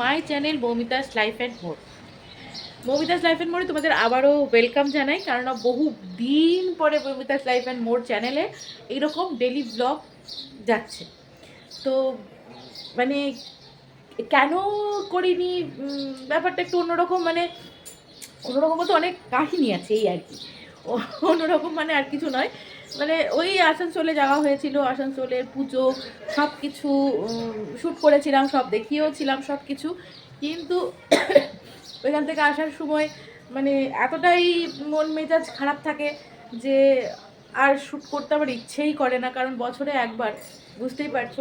My channel Moumita's life and more. Moumita's life and more তোমাদের আবারও welcome জানাই কারণ বহু দিন পরে মৌমিতাস লাইফ অ্যান্ড মোর চ্যানেলে এইরকম ডেলি ব্লগ যাচ্ছে। তো মানে কেন করিনি? ব্যাপারটা একটু অন্যরকম মানে অন্যরকম বলতে অনেক কাহিনী আছে এই আর কি। অন্যরকম মানে আর কিছু নয়। মানে ওই আসানসোলে যাওয়া হয়েছিল, আসানসোলের পুজো সব কিছু শ্যুট করেছিলাম, সব দেখিয়েওছিলাম সব কিছু কিন্তু ওইখান থেকে আসার সময় মানে এতটাই মন মেজাজ খারাপ থাকে যে আর শ্যুট করতে আমার ইচ্ছেই করে না, কারণ বছরে একবার, বুঝতেই পারছ?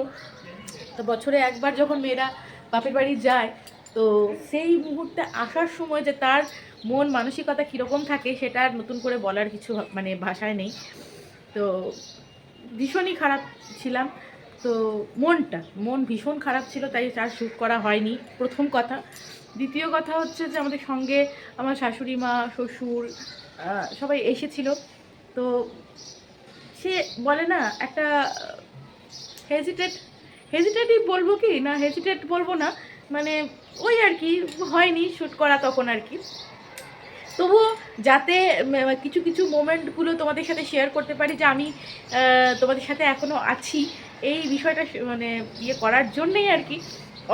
তো বছরে একবার যখন মেয়েরা বাপের বাড়ি যায়, তো সেই মুহূর্তে আসার সময় যে তার মন মানসিকতা কীরকম থাকে সেটা আর নতুন করে বলার কিছু মানে ভাষায় নেই। তো ভীষণই খারাপ ছিলাম। তো মনটা, মন ভীষণ খারাপ ছিল, তাই আর শ্যুট করা হয়নি। প্রথম কথা। দ্বিতীয় কথা হচ্ছে যে আমাদের সঙ্গে আমার শাশুড়ি মা, শ্বশুর সবাই এসেছিল। তো সে বলে না, একটা হেজিটেট হেজিটেটই বলব কি? না হেজিটেট বলব না। মানে ওই আর কি, হয়নি শ্যুট করা তখন আর কি। তবুও যাতে কিছু কিছু মোমেন্টগুলো তোমাদের সাথে শেয়ার করতে পারি যে আমি তোমাদের সাথে এখনও আছি। এই বিষয়টা মানে ইয়ে করার জন্যেই আর কি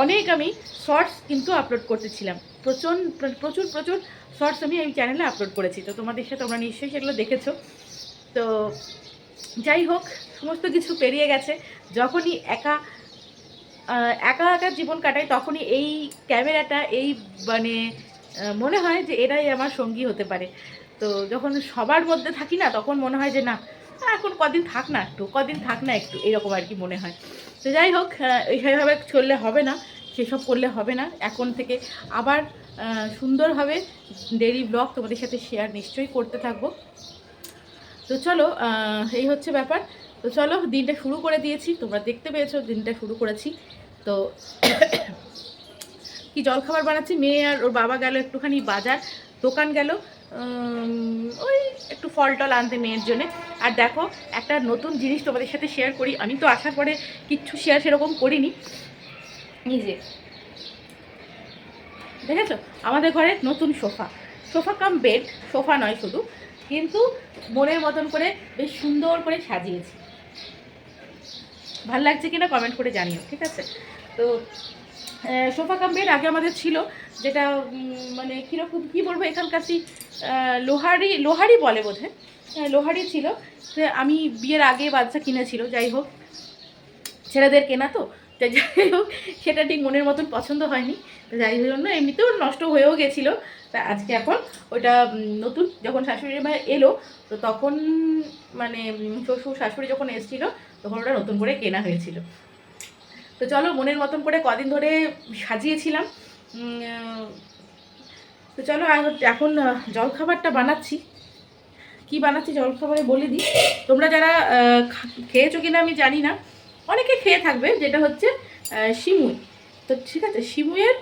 অনেক আমি শর্টস কিন্তু আপলোড করতেছিলাম। প্রচুর প্রচুর প্রচুর শর্টস আমি এই চ্যানেলে আপলোড করেছি। তো তোমাদের সাথে তোমরা নিশ্চয়ই সেগুলো দেখেছ। তো যাই হোক, সমস্ত কিছু পেরিয়ে গেছে। যখনই একা একা একা জীবন কাটাই, তখনই এই ক্যামেরাটা এই মানে মনে হয় যে এটাই আমার সঙ্গী হতে পারে। তো যখন সবার মধ্যে থাকি না, তখন মনে হয় যে না, এখন কদিন থাক না একটু, কদিন থাক না একটু, এরকম আর কি মনে হয়। তো যাই হোক এইভাবে চললে হবে না, সেসব করলে হবে না। এখন থেকে আবার সুন্দরভাবে ডেইলি ব্লগ তোমাদের সাথে শেয়ার নিশ্চয়ই করতে থাকব। তো চলো এই হচ্ছে ব্যাপার। তো চলো, দিনটা শুরু করে দিয়েছি, তোমরা দেখতে পেয়েছ, দিনটা শুরু করেছি। তো কি জলখাবার বানাচ্ছি? মেয়ে আর ওর বাবা গেল একটুখানি বাজার, দোকান গেল ওই একটু ফল টল আনতে মেয়ের জন্য। আর দেখো, একটা নতুন জিনিস তোমাদের সাথে শেয়ার করি। আমি তো আসার পরে কিচ্ছু শেয়ার সেরকম করিনি। নিজে দেখেছ? আমাদের ঘরে নতুন sofa. Sofa cum bed, sofa নয় শুধু, কিন্তু মনের মতন করে বেশ সুন্দর করে সাজিয়েছি। ভালো লাগছে কিনা কমেন্ট করে জানিও, ঠিক আছে? তো সোফা কাম বেড আগে আমাদের ছিল যেটা মানে কীরকম কী বলব এখানকার সেই আহ, লোহারি লোহারি বলে বোধ হয় লোহারি ছিল। আমি বিয়ের আগে বাচ্চা কিনেছিল যাই হোক ছেলেদের কেনা তো তাই যাই হোক সেটা ঠিক মনের মতন পছন্দ হয়নি। তো যাই জন্য এমনিতেও নষ্ট হয়েও গেছিল। তা আজকে এখন ওটা নতুন যখন শাশুড়ি মা এলো তো তখন মানে শ্বশুর শাশুড়ি যখন এসেছিল তখন ওটা নতুন করে কেনা হয়েছিল। তো চলো মনের মতন করে কদিন ধরে সাজিয়েছিলাম। তো চলো এখন জলখাবারটা বানাচ্ছি। কি বানাচ্ছি জলখাবারে বলে দিই। তোমরা যারা খেয়েছো কিনা আমি জানি না। অনেকে খেয়ে থাকবে, যেটা হচ্ছে শিমুই। তো ঠিক আছে সিমুইয়ের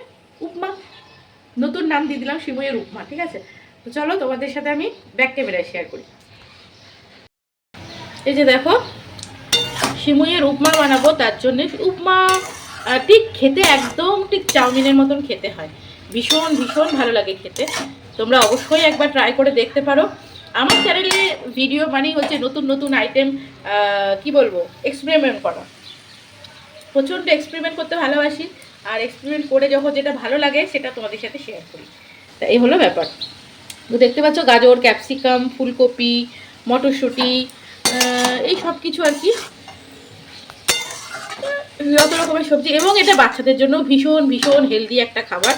উপমা। নতুন নাম দিয়ে দিলাম সিমুইয়ের উপমা, ঠিক আছে? তো চলো তোমাদের সাথে আমি ব্যাক ক্যামেরায় শেয়ার করি। এই যে দেখো সিমুইয়ের উপমা বানাবো, তার জন্য উপমা ঠিক খেতে একদম ঠিক চাউমিনের মতন খেতে হয়। ভীষণ ভীষণ ভালো লাগে খেতে। তোমরা অবশ্যই একবার ট্রাই করে দেখতে পারো। আমার চ্যানেলে ভিডিও মানেই হচ্ছে নতুন নতুন আইটেম কি বলব এক্সপেরিমেন্ট করা। প্রচণ্ড এক্সপেরিমেন্ট করতে ভালোবাসি। আর এক্সপেরিমেন্ট করে যখন যেটা ভালো লাগে, সেটা তোমাদের সাথে শেয়ার করি। তা এই হলো ব্যাপার। তো দেখতে পাচ্ছ গাজর ক্যাপসিকাম ফুলকপি, মটরশুঁটি এই সব কিছু আর কি। যত রকমের সবজি, এবং এটা বাচ্চাদের জন্য ভীষণ ভীষণ হেলদি একটা খাবার।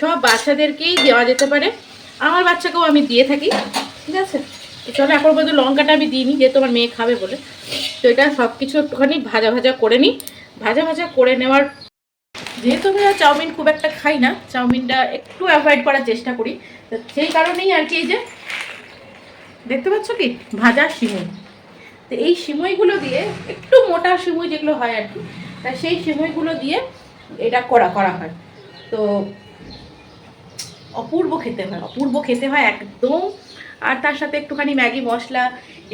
সব বাচ্চাদেরকেই দেওয়া যেতে পারে। আমার বাচ্চাকেও আমি দিয়ে থাকি, ঠিক আছে? চলো, এখন পর্যন্ত লঙ্কাটা আমি দিইনি, যেহেতু আমার মেয়ে খাবে বলে। তো এটা সব কিছু একটুখানি ভাজা ভাজা করে নিই। ভাজা ভাজা করে নেওয়ার, যেহেতু আমরা চাউমিন খুব একটা খাই না, চাউমিনটা একটু অ্যাভয়েড করার চেষ্টা করি। সেই কারণেই আর কি এই যে, দেখতে পাচ্ছ কি? ভাজা সিমুই তো এই সিমইগুলো দিয়ে, একটু মোটা সিমই যেগুলো হয় আর কি, তা সেই সিমইগুলো দিয়ে এটা করা করা হয়। তো অপূর্ব খেতে হয়, অপূর্ব খেতে হয় একদম। আর তার সাথে একটুখানি ম্যাগি মশলা,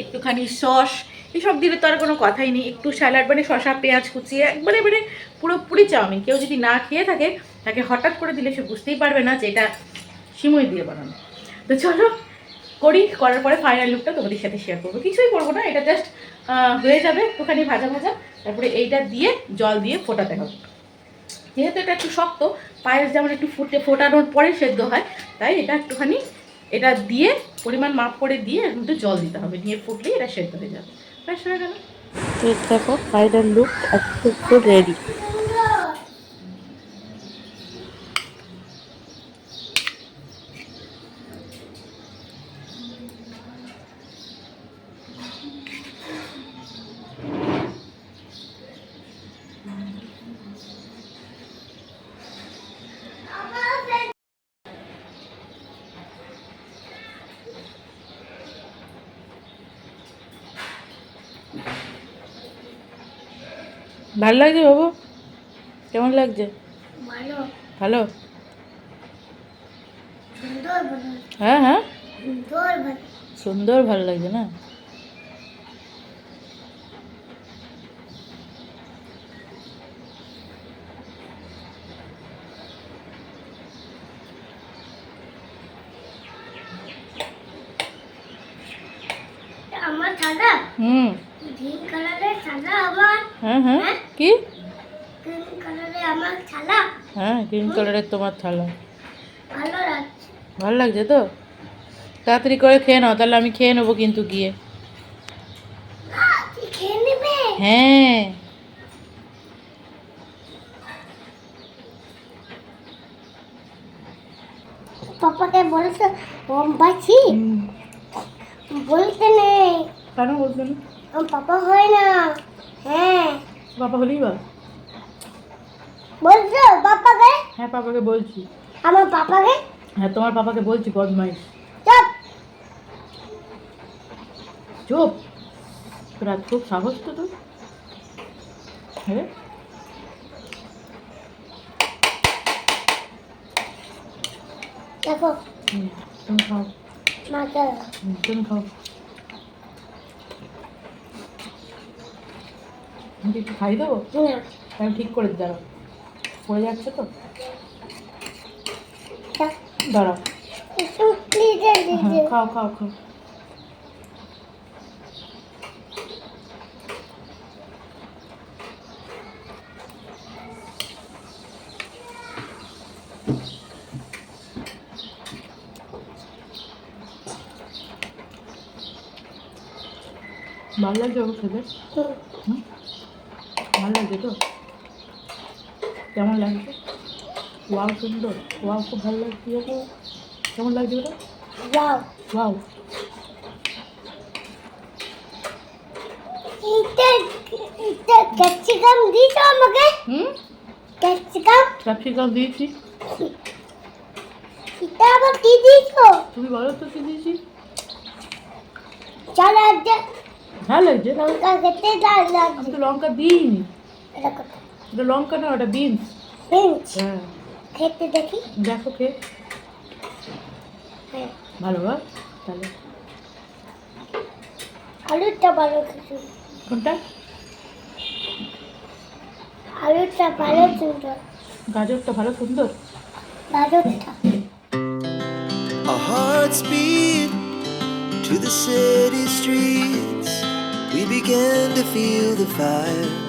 একটুখানি সস এইসব দিলে তো আর কোনো কথাই নেই। একটু স্যালাড মানে শশা পেঁয়াজ কুচিয়ে, একবারে মানে পুরোপুরি চাউমিন। কেউ যদি না খেয়ে থাকে, তাকে হঠাৎ করে দিলে সে বুঝতেই পারবে না যে এটা সিমই দিয়ে বানানো। তো চলো করি, করার পরে ফাইনাল লুকটা তোমাদের সাথে শেয়ার করব। কিছুই করব না, এটা জাস্ট হয়ে যাবে, একটুখানি ভাজা ভাজা। তারপরে এইটা দিয়ে জল দিয়ে ফোটাতে হবে। যেহেতু এটা একটু শক্ত, পায়েস যেমন একটু ফুটে, ফোটানোর পরে সেদ্ধ হয়, তাই এটা একটুখানি, এটা দিয়ে পরিমাণ মাপ করে দিয়ে এর মধ্যে জল দিতে হবে। নিয়ে ফুটলেই এটা সেদ্ধ হয়ে যাবে। ব্যাস, হয়ে গেল। দেখো ফাইনাল লুক একটু রেডি ভালো লাগছে বাবু? কেমন লাগছে? ভালো। ভালো? হ্যাঁ হ্যাঁ। সুন্দর ভালো। সুন্দর ভালো লাগছে না আমার সাদা? হুম। গ্রিন কালারের সাদা আবার? হ্যাঁ হ্যাঁ। কি? গ্রিন আমার হ্যাঁ গ্রিন কালারের তোমার থালা। ভালো লাগছে। ভালো লাগছে তো? তাড়াতাড়ি করে খেয়ে নাও তাহলে আমি খেয়ে নেব কিন্তু গিয়ে। হ্যাঁ। পাপাকে বলতে বাছি। বলতে নেই। কেন বলবে না? আমার পাপা হয় না। হ্যাঁ। হলেই বা। বলছো পাপাকে? হ্যাঁ পাপাকে বলছি। আমার পাপাকে? হ্যাঁ তোমার পাপাকে বলছি বদমাইশ। চপ। চুপ। তোরা খুব সাহস তো তোর। হ্যাঁ। দেখো। তুমি খাও। হুম, তুমি খাও। আমি কি খাই দেবো? না আমি ঠিক করে দাঁড়াও। পড়ে যাচ্ছে তো? দাঁড়াও। হ্যাঁ খাও খাও খাও। ভালো লাগছে খেতে হুম? ভালো লাগছে তো কেমন লাগছে? ওয়াও সুন্দর। ওয়াও খুব ভালো লাগছে। ওকে কেমন লাগছে ওটা যাও ওয়াও এটা এটা ক্যাপসিকাম দিছো আমাকে? হুম? ক্যাপসিকাম ক্যাপসিকাম দিয়েছি। এটা আবার কি দিছো তুমি বলো তো কি দিয়েছি? চল আজকে ভালো লাগছে। লঙ্কা খেতে ডাল আমি লাগছে তো লঙ্কা দিইনি। এটা কথা এটা লঙ্কা না ওটা বিনস বিনস হ্যাঁ। খেতে দেখি। দেখো কে হ্যাঁ। ভালো বা তাহলে। আলুটা ভালো কিছু কোনটা? আলুটা ভালো সুন্দর। গাজরটা ভালো সুন্দর? গাজরটা। Our hearts beat to the city streets. We began to feel the fire.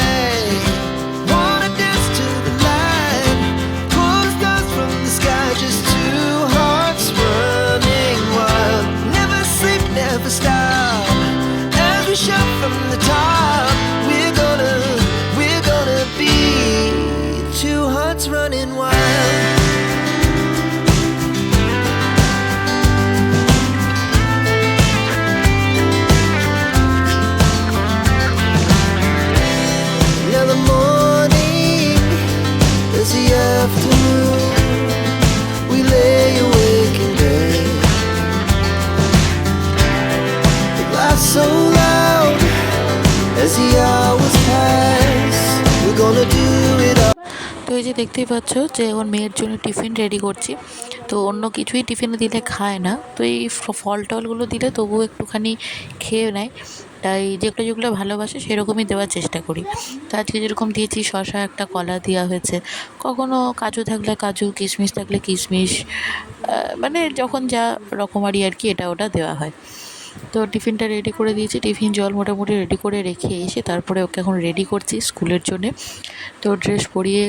যে দেখতেই পাচ্ছ যে ওর মেয়ের জন্য টিফিন রেডি করছি। তো অন্য কিছুই টিফিনে দিলে খায় না। তো এই ফল টলগুলো দিলে তবুও একটুখানি খেয়ে নেয়। তাই যেগুলো যেগুলো ভালোবাসে সেরকমই দেওয়ার চেষ্টা করি। তো আজকে যেরকম দিয়েছি শশা একটা কলা দেওয়া হয়েছে। কখনো কাজু থাকলে কাজু, কিশমিশ থাকলে কিশমিশ মানে যখন যা রকমারি আর কি এটা ওটা দেওয়া হয়। তো টিফিনটা রেডি করে দিয়েছি। টিফিন জল মোটামুটি রেডি করে রেখে এসে তারপরে ওকে এখন রেডি করছি স্কুলের জন্যে। তো ড্রেস পরিয়ে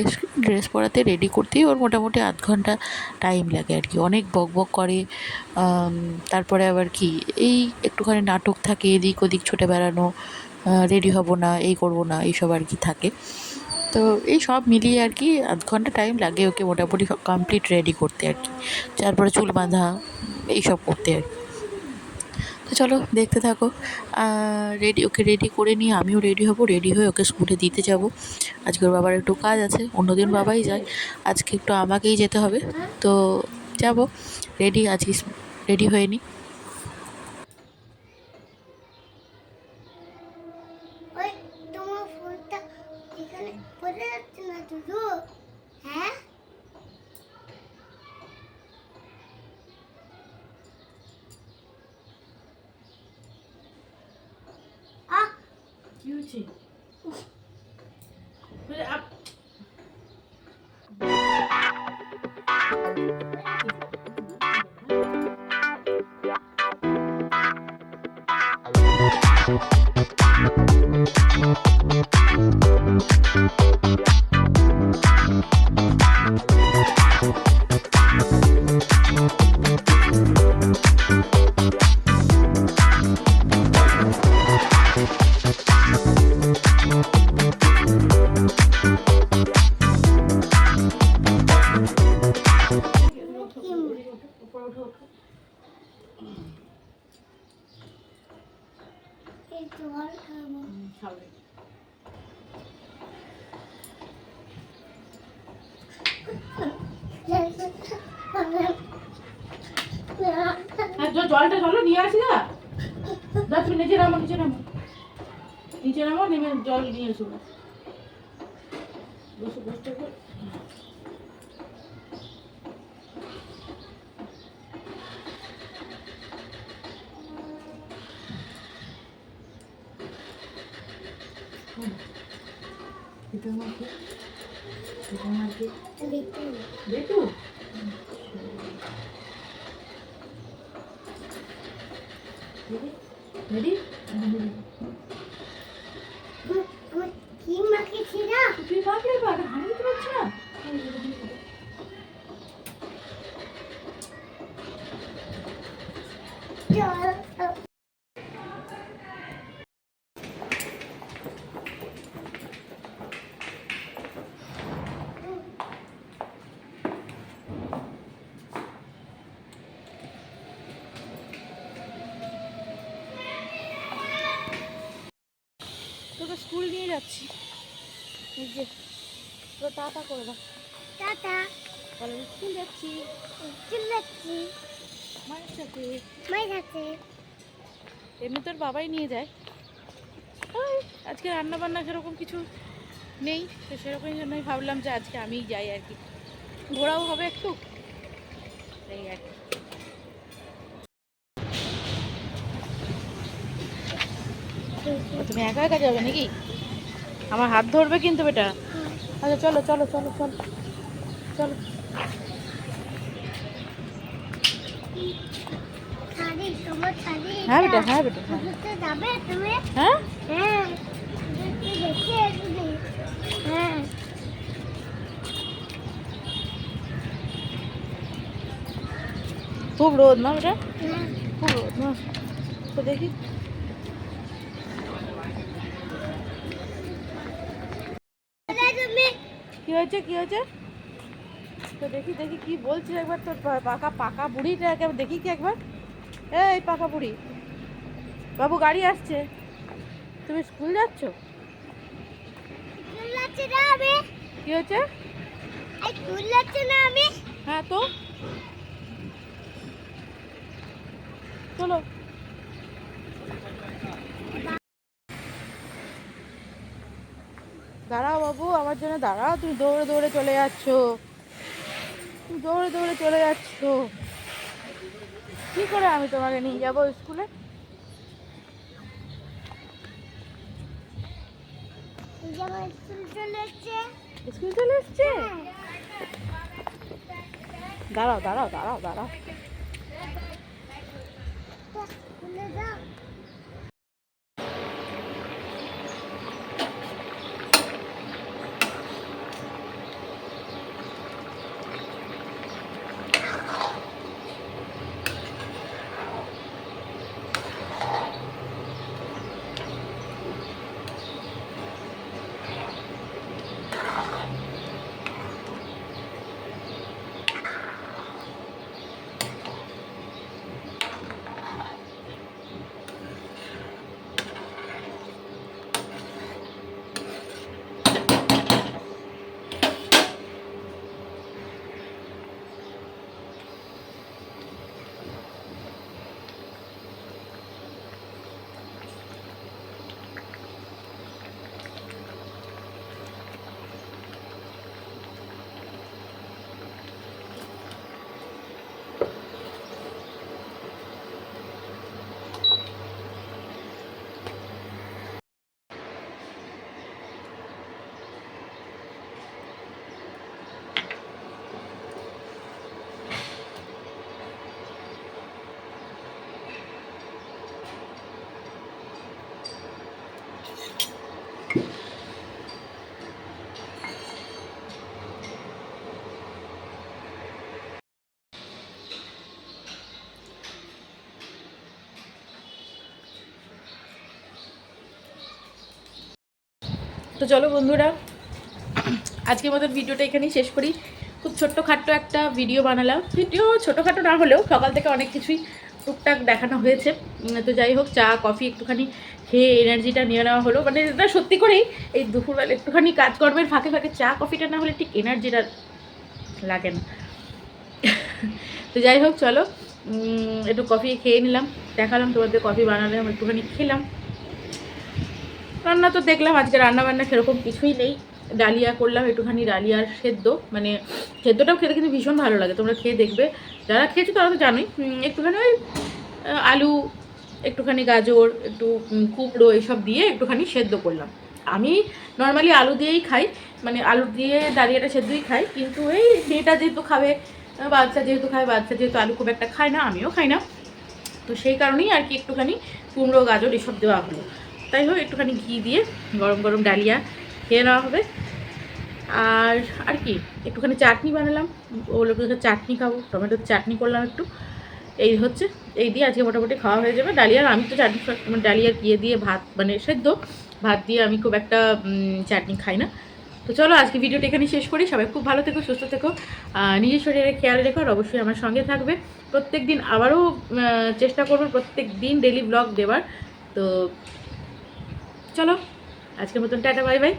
ড্রেস পরাতে রেডি করতেই ওর মোটামুটি আধ ঘণ্টা টাইম লাগে আর কি। অনেক বক বক করে তারপরে আবার কি, এই একটুখানি নাটক থাকে, এদিক ওদিক ছুটে বেড়ানো রেডি হব না, এই করব না, এইসব আর কি থাকে। তো এই সব মিলিয়ে আর কি আধ ঘণ্টা টাইম লাগে ওকে মোটামুটি কমপ্লিট রেডি করতে আর কি। তারপরে চুল বাঁধা, এইসব করতে আর কি। তো চলো দেখতে থাকো। রেডি ওকে রেডি করে নিয়ে আমিও রেডি হব রেডি হয়ে ওকে স্কুলে দিতে যাব। আজকের বাবার একটু কাজ আছে, অন্যদিন বাবাই যায়। আজকে একটু আমাকেই যেতে হবে। তো যাব রেডি আজকে রেডি হয়ে নি। তোমার ফোনটা এখানে পড়ে যাচ্ছে না হ্যাঁ? কি নিয়ে আসি না দশ মিনিট নিচে নামো নিচে নামো নিচে নামো নেমে জল নিয়ে এসো বসে বসতে হবে। হুম। এটা আমার এটা আমার কি? বেটু রেডি কি মাখিয়েছি না তুই পাকলে পাক হানি দিতে পারছি না জল তোকে স্কুল নিয়ে যাচ্ছি এই যে তো টাটা করে দাও। টাটা। বলে আমি স্কুল যাচ্ছি চলে যাচ্ছি মায়ের সাথে। মাই যাচ্ছে এমনি তোর বাবাই নিয়ে যায়। ওই আজকে রান্না বান্না সেরকম কিছু নেই। তো সেরকম জন্যই ভাবলাম যে আজকে আমিই যাই আর কি। ঘোরাও হবে একটু। এই আর কি। তুমি একা একা যাবে নাকি? আমার হাত ধরবে কিন্তু বেটা। আচ্ছা চলো চলো চলো চলো চলো। হ্যাঁ বেটা হ্যাঁ বেটা হ্যাঁ। হ্যাঁ? হ্যাঁ। খুব রোদ না বেটা? খুব রোদ না? তো দেখি তাহলে তুমি কি হয়েছে? কি হয়েছে? তো দেখি দেখি কি বলছিস একবার। তোর পাকা পাকা বুড়িটা একবার দেখি কি একবার। এই পাকা বুড়ি। বাবু গাড়ি আসছে। তুমি স্কুল যাচ্ছ? কি হয়েছে? স্কুল যাচ্ছি না আমি। হ্যাঁ তো? চলো দাঁড়াও বাবু আমার জন্য দাঁড়াও তুমি দৌড়ে দৌড়ে চলে যাচ্ছ। তুমি দৌড়ে দৌড়ে চলে যাচ্ছ। কি করে আমি তোমাকে নিয়ে যাব স্কুলে? স্কুল চলে এসছে? দাঁড়াও দাঁড়াও দাঁড়াও দাঁড়াও। তো চলো বন্ধুরা, আজকের মতন ভিডিওটা এখানেই শেষ করি। খুব ছোট্ট খাট্ট একটা ভিডিও বানালাম। ভিডিও ছোটোখাটো না হলেও সকাল থেকে অনেক কিছুই টুকটাক দেখানো হয়েছে। তো যাই হোক, চা, কফি একটুখানি খেয়ে এনার্জিটা নিয়ে নেওয়া হলো। মানে এটা সত্যি করেই এই দুপুরবেলা একটুখানি কাজকর্মের ফাঁকে ফাঁকে চা, কফিটা না হলে ঠিক এনার্জিটা লাগে না। তো যাই হোক, চলো। একটু কফি খেয়ে নিলাম, দেখালাম তোমাদের কফি বানালাম, একটুখানি খেলাম। রান্না তো দেখলাম, আজকে রান্না বান্না সেরকম কিছুই নেই। ডালিয়া করলাম, একটুখানি ডালিয়ার সেদ্ধ। মানে সেদ্ধটাও খেতে কিন্তু ভীষণ ভালো লাগে, তোমরা খেয়ে দেখবে। যারা খেয়েছো তারা তো জানোই একটুখানি ওই আলু, একটুখানি গাজর, একটু কুমড়ো এসব দিয়ে একটুখানি সেদ্ধ করলাম। আমি নর্মালি আলু দিয়েই খাই মানে আলু দিয়ে ডালিয়াটা সেদ্ধই খাই, কিন্তু এই মেয়েটা যেহেতু খাবে বাচ্চা যেহেতু খায়, বাচ্চা যেহেতু আলু খুব একটা খায় না, আমিও খাই না। তো সেই কারণেই আর কি একটুখানি কুমড়ো, গাজর এসব দেওয়া হলো। তাই হোক, একটুখানি ঘি দিয়ে গরম গরম ডালিয়া খেয়ে নেওয়া হবে। আর আর কি, একটুখানি চাটনি বানালাম। ওগুলো চাটনি খাব, টমেটোর চাটনি করলাম একটু। এই হচ্ছে, এই দিয়ে আজকে মোটামুটি খাওয়া হয়ে যাবে। ডালিয়ার আমি তো চাটনি মানে ডালিয়ার ইয়ে দিয়ে ভাত মানে সেদ্ধ। ভাত দিয়ে আমি খুব একটা চাটনি খাই না। তো চলো, আজকে ভিডিওটা এখানে শেষ করি। সবাই খুব ভালো থেকো, সুস্থ থেকো। নিজের শরীরে খেয়াল রেখো, আর অবশ্যই আমার সঙ্গে থাকবে। প্রত্যেক দিন আবারও চেষ্টা করব প্রত্যেক দিন ডেলি ব্লগ দেওয়ার। তো চলো আজকের মতন টাটা বাই বাই।